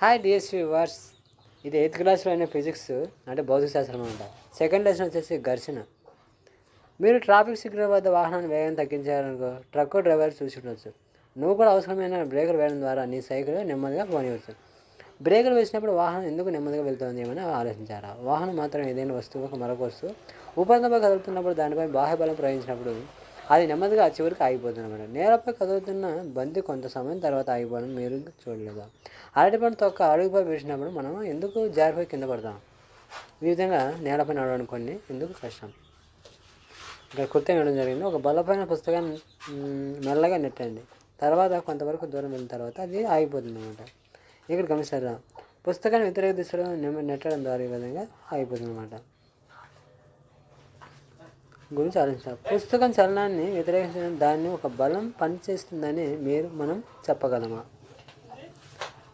Hi డిఎస్ వర్స్ ఇది ఎయిత్ క్లాస్లో అయిన ఫిజిక్స్ అంటే భౌతిక శాస్త్రం అంట. సెకండ్ లెసన్ వచ్చేసి ఘర్షణ. మీరు ట్రాఫిక్ సిగ్నల్ వద్ద వాహనాన్ని వేగం తగ్గించాలనుకో ట్రక్ డ్రైవర్ చూసి ఉండొచ్చు నువ్వు కూడా అవసరమైన బ్రేకర్ వేయడం ద్వారా నీ సైకిల్ నెమ్మదిగా పోనివచ్చు బ్రేకులు వేసినప్పుడు వాహనం ఎందుకు నెమ్మదిగా వెళ్తుంది ఏమని ఆలోచించారా? వాహనం మాత్రం ఏదైనా వస్తువు ఒక మరొక వస్తువు ఉపరితలపై కదులుతున్నప్పుడు దానిపై బాహ్య బలం ప్రయోగించినప్పుడు అది నెమ్మదిగా చివరికి ఆగిపోతుంది అనమాట నేలపై కదులుతున్న బంతి కొంత సమయం తర్వాత ఆగిపోవడం మీరు చూడలేదా? అరటిపండు తొక్క అడుగుపై వేసినప్పుడు మనం ఎందుకు జారిపోయి కింద పడతాం? ఈ విధంగా నేలపై నడవడం కొన్ని ఎందుకు కష్టం? ఇక్కడ కుర్త వేయడం జరిగింది. ఒక బలపైన పుస్తకాన్ని మెల్లగా నెట్టండి. తర్వాత కొంతవరకు దూరం వెళ్ళిన తర్వాత అది ఆగిపోతుంది అనమాట ఇక్కడ గమనిస్తారా? పుస్తకాన్ని వ్యతిరేక దిశలో నెమ్మ- నెట్టడం ద్వారా ఈ విధంగా ఆగిపోతుంది అనమాట గురించి ఆలోచించాలి పుస్తకం చలనాన్ని వ్యతిరేకించడం దాన్ని ఒక బలం పనిచేస్తుందని మీరు మనం చెప్పగలమా?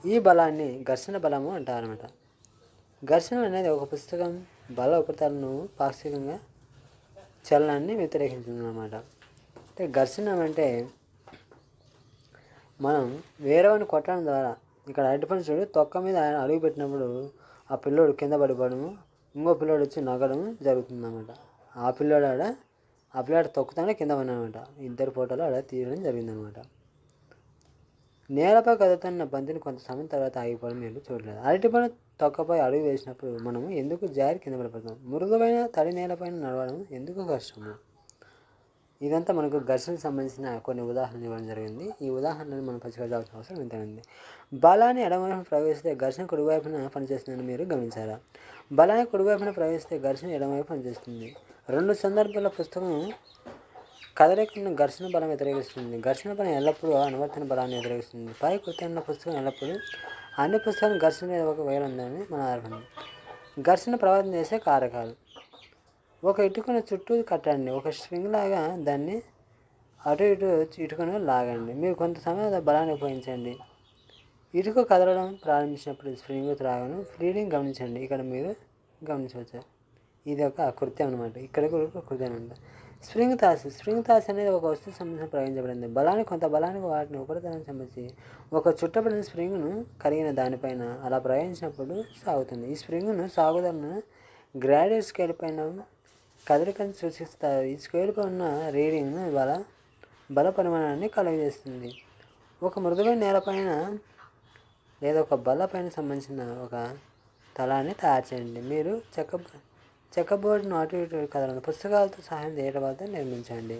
ఈ బలాన్ని ఘర్షణ బలము అంటారన్నమాట. ఘర్షణ అనేది ఒక పుస్తకం బల ఉపరితలను పాక్షికంగా చలనాన్ని వ్యతిరేకించింది అనమాట అంటే ఘర్షణ అంటే మనం వేరేవాడిని కొట్టడం ద్వారా ఇక్కడ అరటిపండు చూడు తొక్క మీద ఆయన అడుగు పెట్టినప్పుడు ఆ పిల్లోడు కింద పడిపోవడము ఇంకో పిల్లోడు వచ్చి నగడము జరుగుతుంది అనమాట ఆ పిల్లోడు ఆడ ఆ పిల్లాడు తొక్కుతానే కింద పడినమాట ఇద్దరు ఫోటోలు ఆడ తీయడం జరిగిందనమాట. నేలపై కదుతున్న బంతిని కొంత సమయం తర్వాత ఆగిపోవడం మీరు చూడలేదు. అరటిపండు తొక్కపై అడుగు వేసినప్పుడు మనము ఎందుకు జారి కింద పడిపోతాం మృదువైన తడి నేలపైన నడవడం ఎందుకు కష్టము? ఇదంతా మనకు ఘర్షణకు సంబంధించిన కొన్ని ఉదాహరణలు ఇవ్వడం జరిగింది. ఈ ఉదాహరణలు మనం పరిష్కరించాల్సిన అవసరం ఎంత ఉంది. బలాన్ని ఎడమవైపున ప్రవేశిస్తే ఘర్షణ కుడివైపున పనిచేస్తుందని మీరు గమనించారా? బలాన్ని కుడివైపున ప్రవేశిస్తే ఘర్షణ ఎడమవైపు పనిచేస్తుంది. రెండు సందర్భాల పుస్తకం కదలికలను ఘర్షణ బలం వ్యతిరేకిస్తుంది. ఘర్షణ బలం ఎల్లప్పుడూ అనువర్తన బలాన్ని వ్యతిరేకిస్తుంది. పై కృత్యంలో పుస్తకం ఎల్లప్పుడూ అన్ని పుస్తకాలు ఘర్షణ మీద ఒక వేలుందని మన అర్హం ఘర్షణ ప్రభావితం చేసే కారకాలు. ఒక ఇటుకను చుట్టూ కట్టండి. ఒక స్ట్రింగ్ లాగా దాన్ని అటు ఇటు ఇటుకను లాగండి. మీరు కొంత సమయం బలాన్ని ఉపయోగించండి. ఇటుక కదలడం ప్రారంభించినప్పుడు స్ప్రింగ్ త్రాగను ఫ్రీడింగ్ గమనించండి. ఇక్కడ మీరు గమనించవచ్చు. ఇది ఒక కృత్యం అనమాట ఇక్కడ కూడా ఒక కృత్యం అనమాట స్ప్రింగ్ తాస్ స్ప్రింగ్ తాస్ అనేది ఒక వస్తువు సంబంధించిన ప్రయోగించబడింది. బలానికి కొంత బలానికి వాటిని ఉపరితలం సంబంధించి ఒక చుట్టబడిన స్ప్రింగ్ను కలిగిన దానిపైన అలా ప్రయాణించినప్పుడు సాగుతుంది. ఈ స్ప్రింగ్ను సాగుదలను గ్రాడ్యుయేట్ స్కేల్ పైన కదలికను సూచిస్తారు ఈ స్కేల్పై ఉన్న రీడింగ్ను బల బల పరిమాణాన్ని కలుగజేస్తుంది. ఒక మృదువైన నేలపైన లేదా ఒక బల్లపైన సంబంధించిన ఒక తలాన్ని తయారు చేయండి. మీరు చెక్క చెక్కబోర్డును అటు ఇటు కదలండి పుస్తకాలతో సహాయం చేయడం వద్ద నిర్మించండి.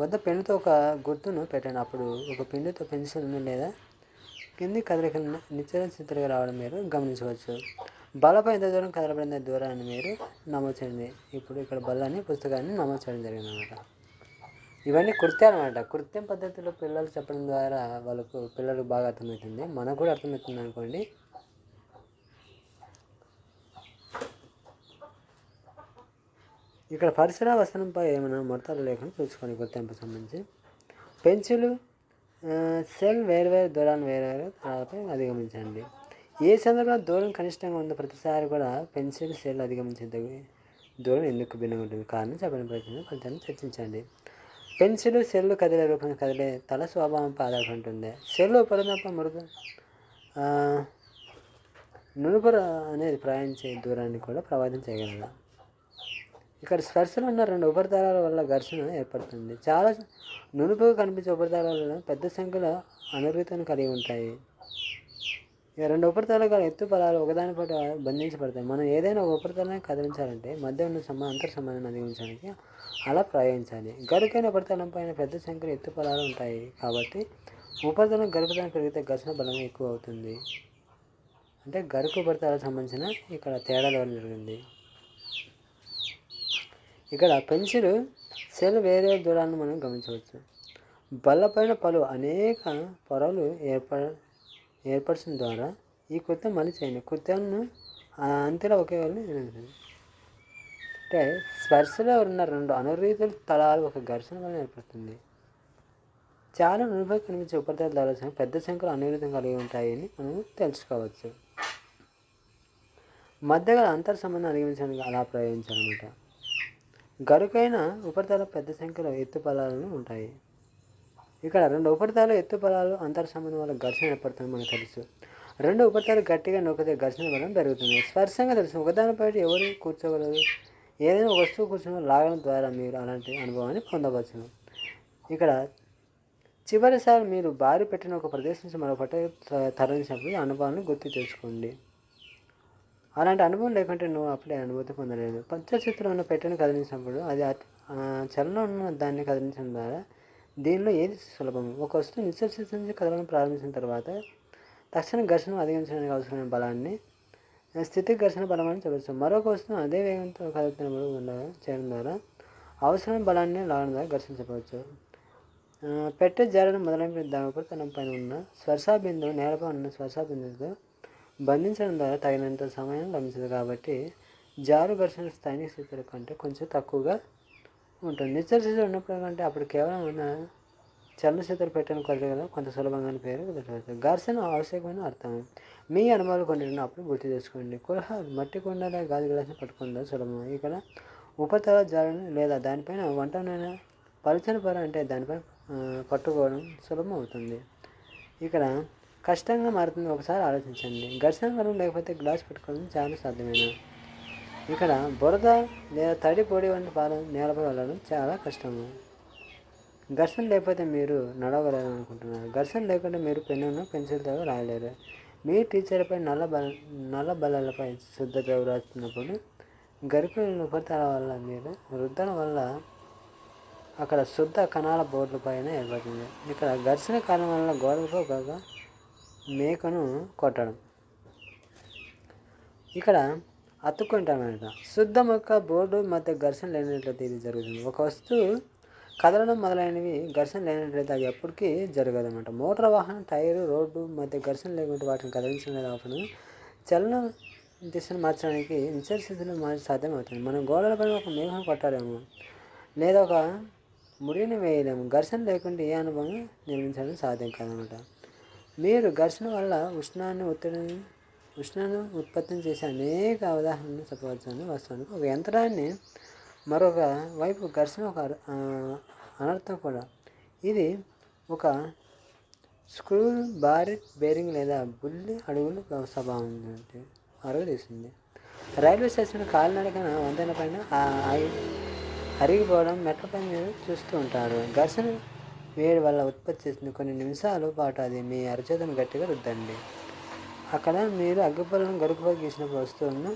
వద్ద పెన్నుతో ఒక గుర్తును పెట్టండి. అప్పుడు ఒక పెన్నుతో పెన్సిల్ను లేదా కింది కదలికలను నిత్యం చిత్రగా రావడం మీరు గమనించవచ్చు. బలపై ఎంత దూరం కదలబడిన దూరాన్ని మీరు నమోదు చేయండి. ఇప్పుడు ఇక్కడ బలాన్ని పుస్తకాన్ని నమోదు చేయడం జరిగింది అనమాట ఇవన్నీ కృత్యాలు అనమాట. కృత్యం పద్ధతిలో పిల్లలు చెప్పడం ద్వారా వాళ్ళకు పిల్లలకు బాగా అర్థమవుతుంది. మనకు కూడా అర్థమవుతుంది అనుకోండి. ఇక్కడ పరిసర వస్త్రంపై ఏమైనా ముడతలు లేకుండా చూసుకోండి గుర్తింపు సంబంధించి. పెన్సిల్ సెల్ వేరువేరు దూరాన్ని వేరువేరు తరాలపై అధిగమించండి. ఏ సందర్భంలో దూరం కనిష్టంగా ఉన్న ప్రతిసారి కూడా పెన్సిల్ సెల్ అధిగమించే దూరం ఎందుకు భిన్నంగా ఉంటుంది? కారణం చెప్పిన ప్రయత్నం ఫలితాన్ని చర్చించండి. పెన్సిల్ సెల్లు కదిలే రూపంలో కదిలే తల స్వభావంపై ఆధారపడి ఉంటుంది. సెల్ ఉపరితలపై మృదు నునుపుర నునుపర అనేది ప్రయాణించే దూరాన్ని కూడా ప్రభావితం చేయగలదు? ఇక్కడ స్పర్శలు ఉన్న రెండు ఉపరితలాల వల్ల ఘర్షణ ఏర్పడుతుంది. చాలా నునుపుగా కనిపించే ఉపరితలాలలో పెద్ద సంఖ్యలో అనుభూతిని కలిగి ఉంటాయి. ఈ రెండు ఉపరితలాలు గల ఎత్తు పదాలు ఒకదానిపై బంధించబడతాయి. మనం ఏదైనా ఒక ఉపరితలాన్ని కదిలించాలంటే మధ్య ఉన్న సమా అంతర సంబంధాన్ని అధిగమించడానికి అలా ప్రయోగించాలి గరుకైన ఉపరితలం పైన పెద్ద సంఖ్యలో ఎత్తు పదాలు ఉంటాయి కాబట్టి ఉపరితలం గరుకుతనం పెరిగితే ఘర్షణ బలం ఎక్కువ అవుతుంది. అంటే గరుకు ఉపరితలాలకు సంబంధించిన ఇక్కడ తేడాలు జరిగింది ఇక్కడ పెన్సిల్ సెల్ వేరే దూరాన్ని మనం గమనించవచ్చు. బల్లపైన పలు అనేక పొరలు ఏర్పడ ఏర్పరచడం ద్వారా ఈ కృత్యం మళ్ళీ చేయండి కృత్యాన్ని ఆ అంతలో ఒకే వాళ్ళని అంటే స్పర్శలో ఉన్న రెండు అనురీతుల తలాలు ఒక ఘర్షణ వల్ల ఏర్పడుతుంది. చాలా నునుపై కనిపించే ఉపరితల దాల్చిన పెద్ద సంఖ్యలో అనురీతం కలిగి ఉంటాయని మనం తెలుసుకోవచ్చు. మధ్యగల అంతర్ సంబంధం అధిగమించడానికి అలా ప్రయోగించాలన్నమాట. గరుకైన ఉపరితల పెద్ద సంఖ్యలో ఎత్తు పదాలను ఉంటాయి. ఇక్కడ రెండు ఉపరితల ఎత్తు బలాలు అంతర్ సంబంధం వల్ల ఘర్షణ ఏర్పడుతుంది మనకు తెలుసు. రెండు ఉపరితలు గట్టిగా నొక్కితే ఘర్షణ బలం పెరుగుతుంది. స్పర్శంగా తెలుసు. ఒకదానిపై ఎవరు కూర్చోగలరు? ఏదైనా వస్తువు కూర్చొని లాగడం ద్వారా మీరు అలాంటి అనుభవాన్ని పొందవచ్చు. ఇక్కడ చివరిసారి మీరు బారి పెట్టిన ఒక ప్రదేశం నుంచి మరొకటి తరలించినప్పుడు అనుభవాన్ని గుర్తు చేసుకోండి. అలాంటి అనుభవం లేకుంటే నువ్వు అప్పుడే అనుభూతి పొందలేదు. పంచచిత్రం ఉన్న పెట్టెను కదిలించినప్పుడు అది అట్- చలనం ఉన్న దాన్ని కదిలించడం ద్వారా దీనిలో ఏది సులభం? ఒక వస్తువు నిశ్చల నుంచి కదలడం ప్రారంభించిన తర్వాత తక్షణ ఘర్షణ అధిగమించడానికి అవసరమైన బలాన్ని స్థితి ఘర్షణ బలం అని చెప్పచ్చు. మరొక వస్తువు అదే వేగంతో కదులుతున్నప్పుడు ఉండగా చేయడం ద్వారా అవసరమైన బలాన్ని లాగడం ద్వారా ఘర్షణ చెప్పవచ్చు. పెట్టె జారడం మొదలైన దానిపై తన పైన ఉన్న స్వర్శా బిందువు నేలపై ఉన్న స్వర్శా బిందువుతో బంధించడం ద్వారా తగినంత సమయం లభించదు కాబట్టి జారు ఘర్షణ స్థానిక స్థితుల కంటే కొంచెం తక్కువగా ఉంటుంది. నిశ్చల స్థితిలో ఉన్నప్పుడు కంటే అప్పుడు కేవలం ఉన్న చలన స్థితులు పెట్టిన కొంత సులభంగా పేరు పెట్టవచ్చు. ఘర్షణ ఆవశ్యకమైన అర్థం. మీ అనుభవాలు కొన్ని అప్పుడు గుర్తు చేసుకోండి. కులహ మట్టి కొండల గాలి గ్లాసుని పట్టుకుందా సులభం. ఇక్కడ ఉపతల జారని లేదా దానిపైన వంటనైనా పలుచని పొర అంటే దానిపై పట్టుకోవడం సులభం అవుతుంది. ఇక్కడ కష్టంగా మారుతుంది ఒకసారి ఆలోచించండి. ఘర్షణ వరం లేకపోతే గ్లాస్ పెట్టుకోవడం చాలా సాధ్యమైన? ఇక్కడ బురద లేదా తడి పొడి వంటి పాలు నేలపై వెళ్ళడం చాలా కష్టము. ఘర్షణ లేకపోతే మీరు నడవగలరు అనుకుంటున్నారు. ఘర్షణ లేకుండా మీరు పెన్నును పెన్సిల్తో రాయలేరు. మీ టీచర్పై నల్ల బల నల్ల బలాలపై శుద్ధత రాస్తున్నప్పుడు గరిపిన ఉపరితల వల్ల మీరు రుద్దడం వల్ల అక్కడ శుద్ధ కణాల బోర్డుల పైన ఏర్పడుతుంది. ఇక్కడ ఘర్షణ కారణం వల్ల గోడలపై ఒక మేకను కొట్టడం. ఇక్కడ అతుక్కుంటామన్నమాట. శుద్ధ మొక్క బోర్డు మధ్య ఘర్షణ లేనట్లయితే ఇది జరుగుతుంది. ఒక వస్తువు కదలడం మొదలైనవి ఘర్షణ లేనట్లయితే అది ఎప్పటికీ జరగదు అనమాట మోటార్ వాహనం టైరు రోడ్డు మధ్య ఘర్షణ లేకుంటే వాటిని కదిలించడం లేదా అప్పుడు చలనం దిశను మార్చడానికి ఇన్సర్ స్థితిలో మార్చి సాధ్యమవుతుంది. మనం గోడలపై ఒక మేఘం కొట్టాలేమో లేదా ఒక ముడిని వేయలేము. ఘర్షణ లేకుండా ఏ అనుభవం నిర్మించడం సాధ్యం కాదనమాట మీరు ఘర్షణ వల్ల ఉష్ణాన్ని ఒత్తిడిని ఉష్ణాన్ని ఉత్పత్తి చేసే అనేక అవగాహనలు చెప్పవలసిన వస్తుంది ఒక యంత్రాన్ని మరొక వైపు ఘర్షణ ఒక అనర్థం కూడా. ఇది ఒక స్క్రూ బారి బేరింగ్ లేదా బుల్లి అడుగులు స్వభావం ఉంది తీసింది రైల్వే స్టేషన్ కాలినడకన వంతెన పైన అరిగిపోవడం మెట్లపై మీరు చూస్తూ ఉంటారు. ఘర్షణ వేడి వల్ల ఉత్పత్తి చేసిన కొన్ని నిమిషాల పాటు అది మీ అరచేతను గట్టిగా రుద్దండి. అక్కడ మీరు అగ్గిపళ్ళను గడుపుగా గీసినప్పుడు వస్తువులను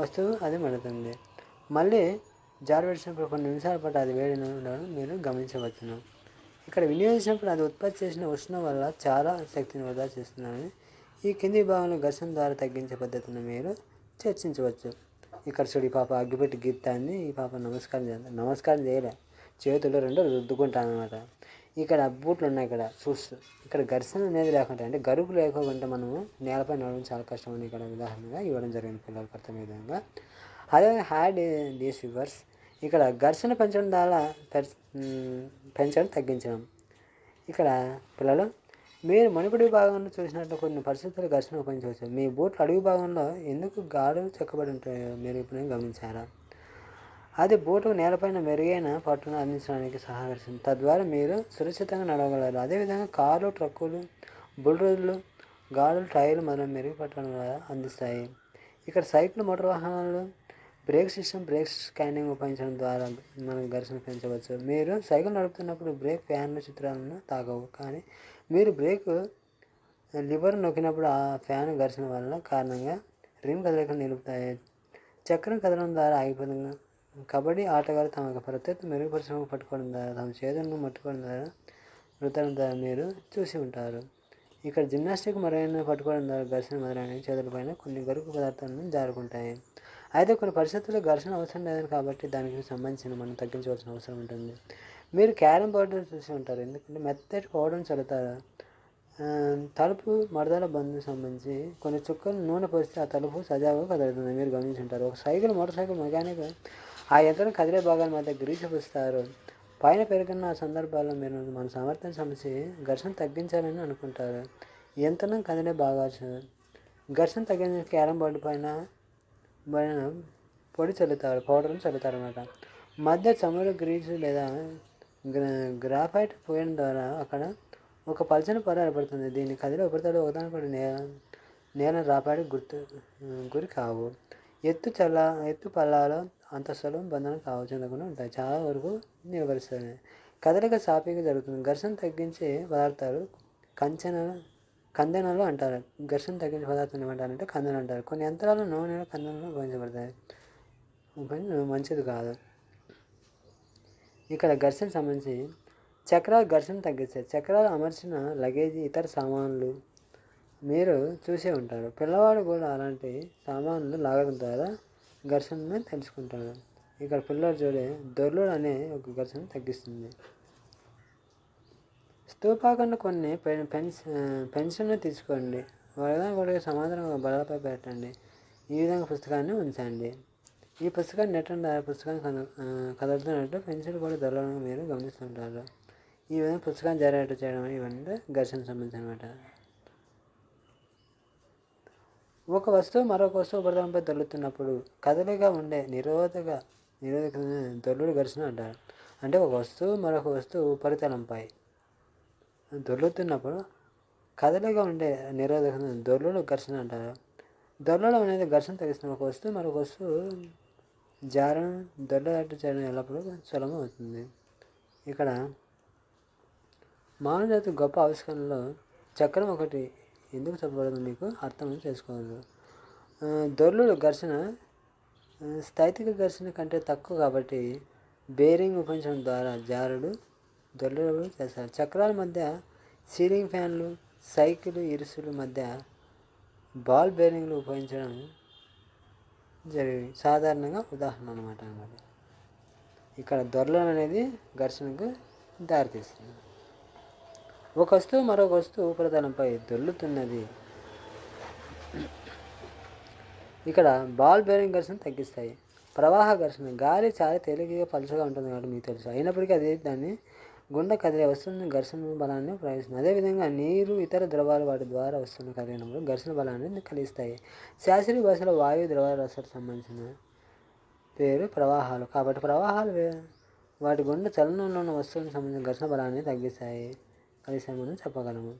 వస్తువు అది మండుతుంది. మళ్ళీ జారబెట్టినప్పుడు కొన్ని నిమిషాల పాటు అది వేడి ఉండడం మీరు గమనించవచ్చును. ఇక్కడ వినియోగించినప్పుడు అది ఉత్పత్తి చేసిన ఉష్ణం వల్ల చాలా శక్తిని వృధా చేస్తున్నామని ఈ కింది భాగంలో ఘర్షణ ద్వారా తగ్గించే పద్ధతిని మీరు చర్చించవచ్చు. ఇక్కడ చూడు ఈ పాప అగ్గిపెట్టి గీతాన్ని ఈ పాప నమస్కారం చేద్దాం నమస్కారం చేయలే. చేతులు రెండు రుద్దుకుంటాను అనమాట ఇక్కడ బూట్లు ఉన్నాయి ఇక్కడ షూస్ ఇక్కడ ఘర్షణ అనేది లేకుండా అంటే గరుపు లేకుండా మనము నేలపై నడవడం చాలా కష్టం అని ఇక్కడ ఉదాహరణగా ఇవ్వడం జరిగింది పిల్లలకు అర్థం విధంగా. అదే హ్యాడ్ డీస్ రివర్స్ ఇక్కడ ఘర్షణ పెంచడం ద్వారా పెంచడం తగ్గించడం. ఇక్కడ పిల్లలు మీరు మణిపుడి భాగంలో చూసినట్టు కొన్ని పరిస్థితులు ఘర్షణ ఉపయోగించవచ్చు. మీ బూట్లు అడుగు భాగంలో ఎందుకు గాడులు చెక్కబడి ఉంటాయో మీరు ఇప్పుడు గమనించారా? అది బూటుకు నేలపైన మెరుగైన పట్టును అందించడానికి సహకరిస్తుంది. తద్వారా మీరు సురక్షితంగా నడవగలరు. అదేవిధంగా కార్లు ట్రక్కులు బుల్డోజర్లు గాడులు టైర్లు మరియు మెరుగుపట్టడం అందిస్తాయి. ఇక్కడ సైకిల్ మోటార్ వాహనాలు బ్రేక్ సిస్టమ్ బ్రేక్ స్కానింగ్ ఉపయోగించడం ద్వారా మనం ఘర్షణ పెంచవచ్చు. మీరు సైకిల్ నడుపుతున్నప్పుడు బ్రేక్ ఫ్యాన్ల చిత్రాలను తాగవు కానీ మీరు బ్రేక్ లివర్ నొక్కినప్పుడు ఆ ఫ్యాన్ ఘర్షణ వల్ల కారణంగా రిమ్ కదలికలు నిలుపుతాయి. చక్రం కదలడం ద్వారా ఆగిపోతుంది. కబడ్డీ ఆటగాళ్ళు తమ యొక్క ప్రత్యర్థి మెరుగుపరచడం పట్టుకోవడం ద్వారా తమ చేతులను పట్టుకోవడం ద్వారా రుద్దడం ద్వారా మీరు చూసి ఉంటారు. ఇక్కడ జిమ్నాస్టిక్ మరైన పట్టుకోవడం ద్వారా ఘర్షణ మొదలైన చేతులపైన కొన్ని గరుకు పదార్థాలను జారుకుంటాయి. అయితే కొన్ని పరిస్థితుల్లో ఘర్షణ అవసరం లేదని కాబట్టి దానికి సంబంధించిన మనం తగ్గించవలసిన అవసరం ఉంటుంది. మీరు క్యారమ్ బోర్డు చూసి ఉంటారు. ఎందుకంటే మెత్తటి పౌడర్ చల్లుతారు. తలుపు మరదల బంధు సంబంధించి కొన్ని చుక్కలు నూనె పోస్తే ఆ తలుపు సజావుగా కదులుతుంది. మీరు గమనించి ఉంటారు. ఒక సైకిల్ మోటార్ సైకిల్ మెకానిక్ ఆ యంత్రం కదిలే భాగాల మధ్య గ్రీసు పూస్తారు పైన పెరుగుతున్న ఆ సందర్భాల్లో మీరు మన సామర్థ్యం సమస్య ఘర్షణ తగ్గించాలని అనుకుంటారు. యంత్రం కదిలే భాగాలు? ఘర్షణ తగ్గించిన క్యారం బోర్డు పైన పైన పొడి చల్లుతారు పౌడర్ని చల్లుతారు అనమాట మధ్య చమురు గ్రీజు లేదా గ్రాఫైట్ పోయడం ద్వారా అక్కడ ఒక పలచని పొర ఏర్పడుతుంది. దీన్ని కదిలే ఉపరితలం ఒకదానిపై నేల నేల రాపాడి గుర్తు గురి కావు. ఎత్తు చల్ల ఎత్తు పల్లాలో అంతస్తులు బంధనం కావచ్చకుండా ఉంటాయి. చాలా వరకు నిలబరుస్తుంది కదలిక సాపీగా జరుగుతుంది. ఘర్షణ తగ్గించే పదార్థాలు కంచెన కందెనలు అంటారు. ఘర్షణ తగ్గించే పదార్థం ఏమంటారంటే కందెన అంటారు. కొన్ని యంత్రాలు నూనెలు కందెనలు ఉపయోగించబడతాయి. మంచిది కాదు. ఇక్కడ ఘర్షణ సంబంధించి చక్రాలు ఘర్షణ తగ్గిస్తాయి. చక్రాలు అమర్చిన లగేజీ ఇతర సామాన్లు మీరు చూసే ఉంటారు. పిల్లవాడు కూడా అలాంటి సామాన్లు లాగడం ద్వారా ఘర్షణను తెలుసుకుంటాడు ఇక్కడ పిల్లలు చూడే దొర్లుడు అనే ఒక ఘర్షణ తగ్గిస్తుంది. స్తూపాకన్న కొన్ని పెన్స్ పెన్షన్ తీసుకోండి. ఒకదాని సమాధానం బలపై పెట్టండి. ఈ విధంగా పుస్తకాన్ని ఉంచండి. ఈ పుస్తకాన్ని నెట్టండి ఆ పుస్తకాన్ని కదులుతున్నట్టు పెన్సిల్ కూడా దొరకడం మీరు గమనిస్తుంటారు. ఈ విధంగా పుస్తకాన్ని జరిగేట్టు చేయడం ఇవన్నీ ఘర్షణ సంబంధించి అనమాట ఒక వస్తువు మరొక వస్తువు ఉపరితలంపై దొల్లుతున్నప్పుడు కదలిగా ఉండే నిరోధక నిరోధక దొల్లుడు ఘర్షణ అంటారు. అంటే ఒక వస్తువు మరొక వస్తువు ఉపరితలంపై దొల్లుతున్నప్పుడు కదలిగా ఉండే నిరోధక దొల్లుడు ఘర్షణ అంటారు. దొల్లడం అనేది ఘర్షణ తగ్గిస్తున్న ఒక వస్తువు మరొక వస్తువు జారం దొడ్డదాటి చేయడం ఎల్లప్పుడూ సులభం అవుతుంది. ఇక్కడ మానవ జాతి గొప్ప ఆవిష్కరణలో చక్రం ఒకటి ఎందుకు చెప్పబడింది మీకు అర్థం చేసుకోవాలి. దొర్లుడు ఘర్షణ స్థైతిక ఘర్షణ కంటే తక్కువ కాబట్టి బేరింగ్ ఉపయోగించడం ద్వారా జారుడు దొర్లుడు చేస్తారు. చక్రాల మధ్య సీలింగ్ ఫ్యాన్లు సైకిల్ ఇరుసుల మధ్య బాల్ బేరింగ్లు ఉపయోగించడం జరిగి సాధారణంగా ఉదాహరణ అనమాట అన్నమాట ఇక్కడ దొరలు అనేది ఘర్షణకు దారితీస్తుంది. ఒక వస్తువు మరొక వస్తువు ఉపరితలంపై దొల్లుతున్నది ఇక్కడ బాల్ బేరింగ్ ఘర్షణ తగ్గిస్తాయి. ప్రవాహ ఘర్షణ గాలి చాలా తేలికగా పలుచగా ఉంటుంది కాబట్టి మీకు తెలుసు. అయినప్పటికీ అదే దాన్ని గుండె కదిలే వస్తున్న ఘర్షణ బలాన్ని ప్రయోగిస్తుంది. అదేవిధంగా నీరు ఇతర ద్రవాలు వాటి ద్వారా వస్తున్న కదిలినప్పుడు ఘర్షణ బలాన్ని కలిగిస్తాయి శాస్త్రీయ భాషలో వాయు ద్రవ రసాలకు సంబంధించిన పేరు ప్రవాహాలు. కాబట్టి ప్రవాహాలు వాటి గుండె చలనంలో ఉన్న వస్తువులకు సంబంధించిన ఘర్షణ బలాన్ని తగ్గిస్తాయి. కలిశామని చెప్పగలము.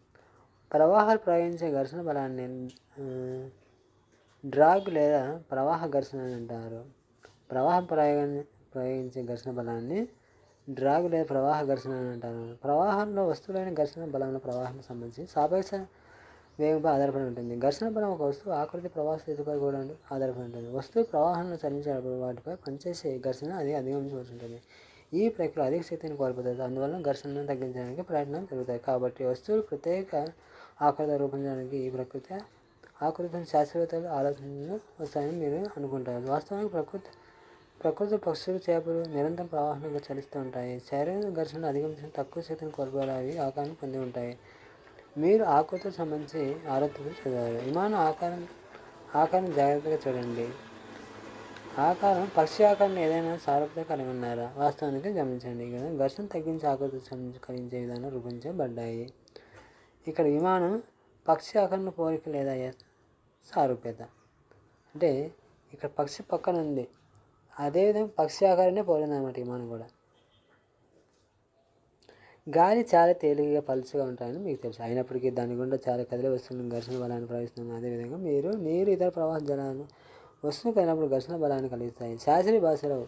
ప్రవాహాలు ప్రయోగించే ఘర్షణ బలాన్ని డ్రాగ్ లేదా ప్రవాహ ఘర్షణ అని అంటారు. ప్రవాహం ప్రయోగ ప్రయోగించే ఘర్షణ బలాన్ని డ్రాగ్ లేదా ప్రవాహ ఘర్షణ అని అంటారు. ప్రవాహంలో వస్తువులైన ఘర్షణ బలంలో ప్రవాహం సంబంధించి సాపేక్ష వేగంపై ఆధారపడి ఉంటుంది. ఘర్షణ బలం ఒక వస్తువు ఆకృతి ప్రవాహ స్థితిపై కూడా ఆధారపడి ఉంటుంది. వస్తువు ప్రవాహంలో చలించేటప్పుడు వాటిపై పనిచేసే ఘర్షణ అది అధిగమించవలసి ఉంటుంది. ఈ ప్రక్రియ అధిక శక్తిని కోల్పోతుంది. అందువల్ల ఘర్షణను తగ్గించడానికి ప్రయత్నం జరుగుతాయి. కాబట్టి వస్తువులు ప్రత్యేక ఆకృత రూపొందడానికి ఈ ప్రకృతి ఆకృతిని శాస్త్రవేత్తలు ఆలోచనలు వస్తాయని మీరు అనుకుంటారు. వాస్తవానికి ప్రకృతి ప్రకృతి పక్షులు చేపలు నిరంతరం ప్రవాహంగా చలిస్తూ ఉంటాయి. శారీరక ఘర్షణ అధిగమించిన తక్కువ శక్తిని కోల్పోయేవి ఆకారం పొంది ఉంటాయి. మీరు ఆకృతికి సంబంధించి ఆరోగ్యం చదివారు విమానం ఆకారం ఆకారం జాగ్రత్తగా చూడండి. ఆకారం పక్షి ఆకారం ఏదైనా సారూప్యత కలిగి ఉన్నారా? వాస్తవానికి గమనించండి. ఇక్కడ ఘర్షణ తగ్గించి ఆకృతి కలిగించే విధానం రూపొందించబడ్డాయి. ఇక్కడ విమానం పక్షి ఆకరణ పోలిక లేదా సారూప్యత. అంటే ఇక్కడ పక్షి పక్కన ఉంది. అదేవిధంగా పక్షి ఆకారాన్ని పోలింది అనమాట విమానం కూడా. గాలి చాలా తేలికగా పలుచగా ఉంటాయని మీకు తెలుసు. అయినప్పటికీ దాని గుండా చాలా కదిలే వస్తువులను ఘర్షణ బలాన్ని ప్రవహిస్తుంది అదేవిధంగా మీరు నీరు ఇతర ప్రవాహ జలాలను వస్తువు కలిగినప్పుడు ఘర్షణ బలాన్ని కలిగిస్తాయి. శాస్త్రీయ భాషలో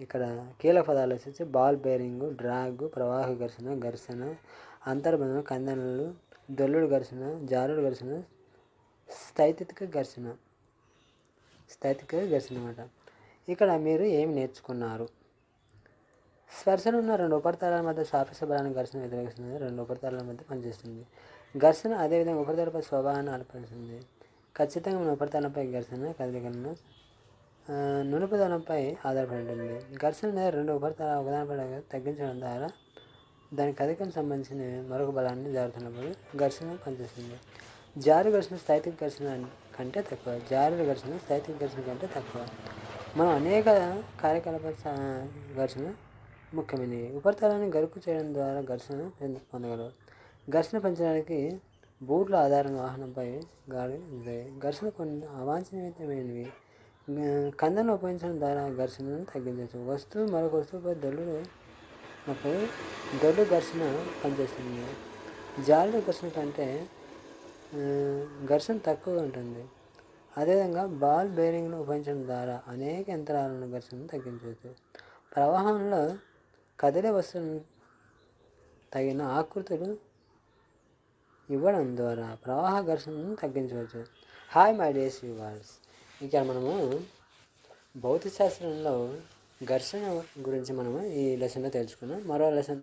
ఇక్కడ కీలక పదాలు వచ్చేసి బాల్ బేరింగ్ డ్రాగ్ ప్రవాహ ఘర్షణ ఘర్షణ అంతర్బంధం కందనలు దొల్లుడు ఘర్షణ జారుడు ఘర్షణ స్థైతిక ఘర్షణ స్థైతిక ఘర్షణ అనమాట ఇక్కడ మీరు ఏమి నేర్చుకున్నారు? స్పర్శన ఉన్న రెండు ఉపరితలాల మధ్య సాపేక్ష బలాన్ని ఘర్షణ వ్యతిరేకిస్తుంది. రెండు ఉపరితలాల మధ్య పనిచేస్తుంది. ఘర్షణ అదేవిధంగా ఉపరితలపై స్వభావాన్ని ఆలపడుతుంది ఖచ్చితంగా మన ఉపరితలంపై ఘర్షణ కదలికలను నునుపుదలంపై ఆధారపడి ఉంటుంది ఘర్షణ రెండు ఉపరితల ఒకదానిపై తగ్గించడం ద్వారా దాని కదలికను సంబంధించిన మరొక బలాన్ని జారుతున్నప్పుడు ఘర్షణ పనిచేస్తుంది. జారు ఘర్షణ స్థైతిక ఘర్షణ కంటే తక్కువ. జారు ఘర్షణ స్థైతిక ఘర్షణ కంటే తక్కువ. మనం అనేక కార్యకలాప ఘర్షణ ముఖ్యమైనవి. ఉపరితలాన్ని గరుకు చేయడం ద్వారా ఘర్షణ పొందగలరు ఘర్షణ పెంచడానికి బూట్ల ఆధారంగా వాహనంపై గాలి ఘర్షణ కొన్ని అవాంఛనీయమైనవి. కందను ఉపయోగించడం ద్వారా ఘర్షణను తగ్గించవచ్చు. వస్తువు మరొక వస్తువుపై దొల్లుడు అప్పుడు దొడ్డు ఘర్షణ పనిచేస్తుంది. జారుడు ఘర్షణ కంటే ఘర్షణ తక్కువగా ఉంటుంది. అదేవిధంగా బాల్ బేరింగ్ను ఉపయోగించడం ద్వారా అనేక యంత్రాలను ఘర్షణను తగ్గించవచ్చు. ప్రవాహంలో కదిలే వస్తువులను తగిన ఆకృతులు ఇవ్వడం ద్వారా ప్రవాహ ఘర్షణను తగ్గించవచ్చు. హాయ్ మై డేస్ వ్యూవర్స్ ఇక్కడ మనము భౌతిక శాస్త్రంలో ఘర్షణ గురించి మనము ఈ లెసన్లో తెలుసుకున్నాం. మరో లెసన్